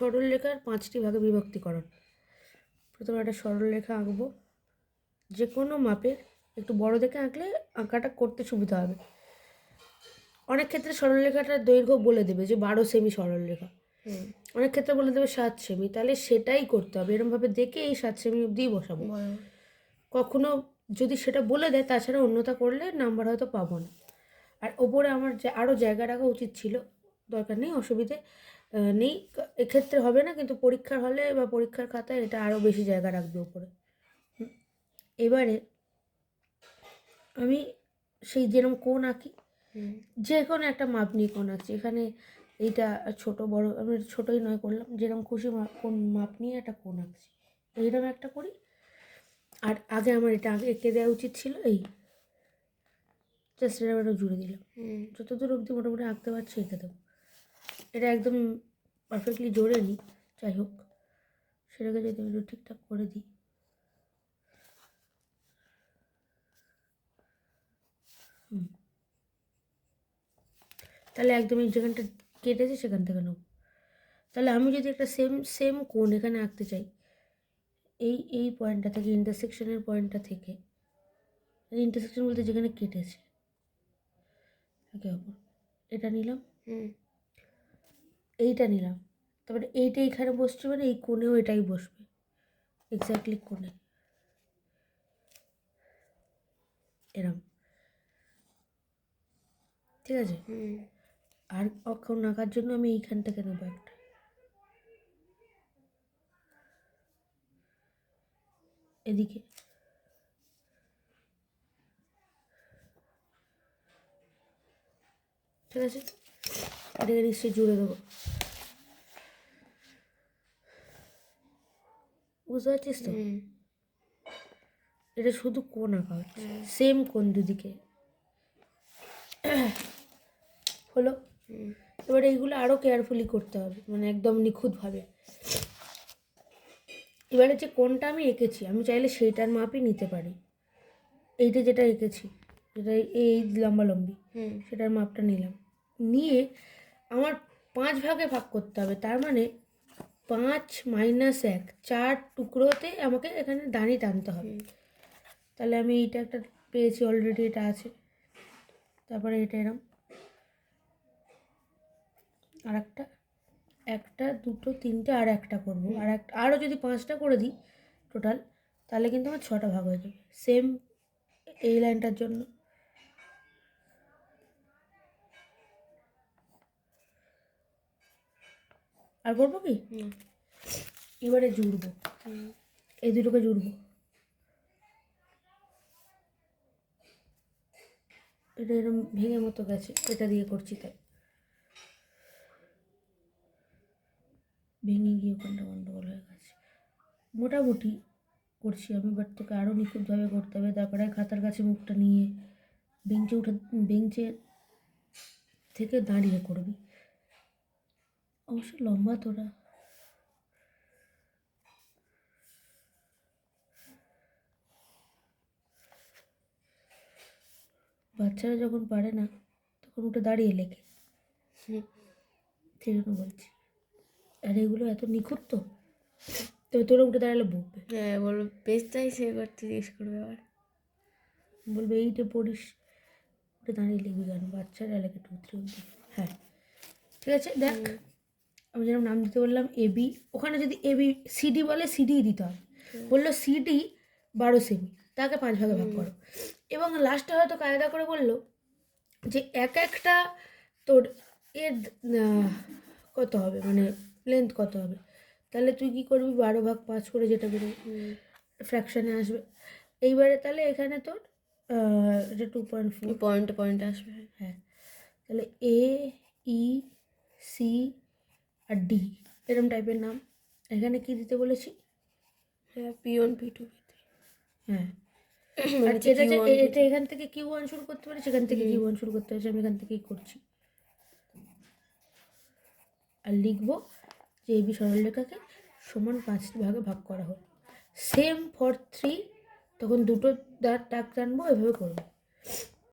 সরলরেখার পাঁচটি ভাগে বিভক্তিকরণ। প্রথমে একটা সরলরেখা আঁকবো। যে কোনো মাপের একটু বড় দেখে আঁকলে আঁকাটা করতে সুবিধা হবে। অনেক ক্ষেত্রে সরলরেখাটার দৈর্ঘ্য বলে দেবে যে বারো সেমি সরলরেখা। অনেক ক্ষেত্রে বলে দেবে সাত সেমি। তাহলে সেটাই করতে হবে। এরমভাবে দেখে এই সাত সেমি অবধিই বসাবো। কখনো যদি সেটা বলে দেয় তাছাড়া অন্যতা করলে নাম্বার হয়তো পাবো না। আর ওপরে আমার যে আরও জায়গা রাখা উচিত ছিল দরকার নেই অসুবিধে। নেই। এক্ষেত্রে হবে না কিন্তু পরীক্ষার হলে বা পরীক্ষার খাতায় এটা আরও বেশি জায়গা রাখবে ওপরে এবারে আমি সেই যেরকম কোন আঁকি যে কোনো একটা মাপ নিয়ে কোন আঁকছি। এখানে এইটা ছোট বড় আমি ছোটোই নয় করলাম যেরকম খুশি কোন মাপ নিয়ে একটা কোন আঁকছি। এইরকম একটা করি। আর আগে আমার এটা আগে এঁকে দেওয়া উচিত ছিল এই জাস্ট এটা জুড়ে দিলাম। যতদূর অবধি মোটামুটি আঁকতে পারছি এঁকে দেবো। এটা একদম পারফেক্টলি জোরে নিই, যাই হোক। সেটাকে যদি আমি একটু ঠিকঠাক করে দিই। তাহলে একদম এই যেখানটা কেটেছে সেখান থেকে নেব তাহলে আমি যদি একটা সেম সেম কোণ এখানে আঁকতে চাই, এই এই পয়েন্টটা থেকে ইন্টারসেকশনের পয়েন্টটা থেকে ইন্টারসেকশন বলতে যেখানে কেটেছে। একে অপর এটা নিলাম। হুম। এইটা নিলাম। তারপরে এইটা এইখানে বসছে মানে এই কোণেও এটাই বসবে। এক্স্যাক্টলি কোণে। এরম। ঠিক আছে? আর অক্ষর আঁকার জন্য আমি এইখান থেকে নেব একটা। এদিকে। ঠিক আছে? এটাকে নিশ্চয়ই জুড়ে দেবো। বুঝতে পারছিস তো? এটা শুধু কোন আঁকা হচ্ছে? সেম কোন দুদিকে? হলো? এবার এইগুলো আরও কেয়ারফুলি করতে হবে মানে একদম নিখুঁতভাবে। এবারে যে কোনটা আমি এঁকেছি? আমি চাইলে সেইটার মাপই নিতে পারি। এইটা যেটা এঁকেছি যেটা এই লম্বা লম্বি হুম। সেটার মাপটা নিলাম। নিয়ে আমার পাঁচ ভাগে ভাগ করতে হবে তার মানে পাঁচ মাইনাস এক চার টুকরোতে আমাকে এখানে দাঁড়ি টানতে হবে। তাহলে আমি এইটা একটা পেয়েছি অলরেডি এটা আছে। তারপরে এটা এরম। আর একটা একটা দুটো তিনটে আর একটা করব। আর একটা আরও যদি পাঁচটা করে দিই টোটাল তাহলে কিন্তু আমার ছটা ভাগ হয়ে যাবে। সেম এই লাইনটার জন্য। আর করব কি? এবারে জুড়বো। এই দুটোকে জুড়বো। এটা এরকম ভেঙে মতো গেছে এটা দিয়ে করছি তাই। ভেঙে গিয়ে ওখানটা গন্ডগোল হয়ে গেছে। মোটামুটি করছি আমি বাট তোকে আরও নিখুঁতভাবে করতে হবে। তারপরে খাতার কাছে মুখটা নিয়ে বেঞ্চে উঠে বেঞ্চে থেকে দাঁড়িয়ে করবি। অবশ্য লম্বা তোরা বাচ্চারা যখন পারে না তখন উঠে দাঁড়িয়ে লেখে। সেই জন্য বলছি। আর এগুলো এত নিখুঁত তো তবে তোরা উঠে দাঁড়ালে বকবে। হ্যাঁ বলো বেশ চাইছে এবার জিজ্ঞেস করবে আবার। বলবে এইটা পড়িস। উঠে দাঁড়িয়ে লিখবি কেন বাচ্চারা লেখে টু থ্রি হ্যাঁ ঠিক আছে দেখ। আমি যেরকম নাম দিতে বললাম এবি ওখানে যদি এবি সিডি বলে সিডি দিতে হবে বলল সিডি বারো সেমি তাকে পাঁচ ভাগে ভাগ করো। এবং লাস্টে হয়তো কায়দা করে বলল যে এক একটা তোর এর কত হবে? মানে লেন্থ কত হবে? তাহলে তুই কি করবি? বারো ভাগ পাঁচ করে যেটা বেরোবে ফ্র্যাকশানে আসবে। এইবারে তাহলে এখানে তোর এটা two point four point point আসবে। হ্যাঁ। তাহলে এ ই সি আর ডি এরম টাইপের নাম। এখানে কি দিতে বলেছি? হ্যাঁ P one P two P three হ্যাঁ। আর এটা এটা এখান থেকে কিউ ওয়ান শুরু করতে পারি সেখান থেকে কিউ ওয়ান শুরু করতে পারি আমি এখান থেকেই করছি। আর লিখব যে এই বি সরলরেখাকে সমান পাঁচটি ভাগে ভাগ করা হলো সেম ফর থ্রি তখন দুটো দাঁত টাক টানবো এভাবে করব।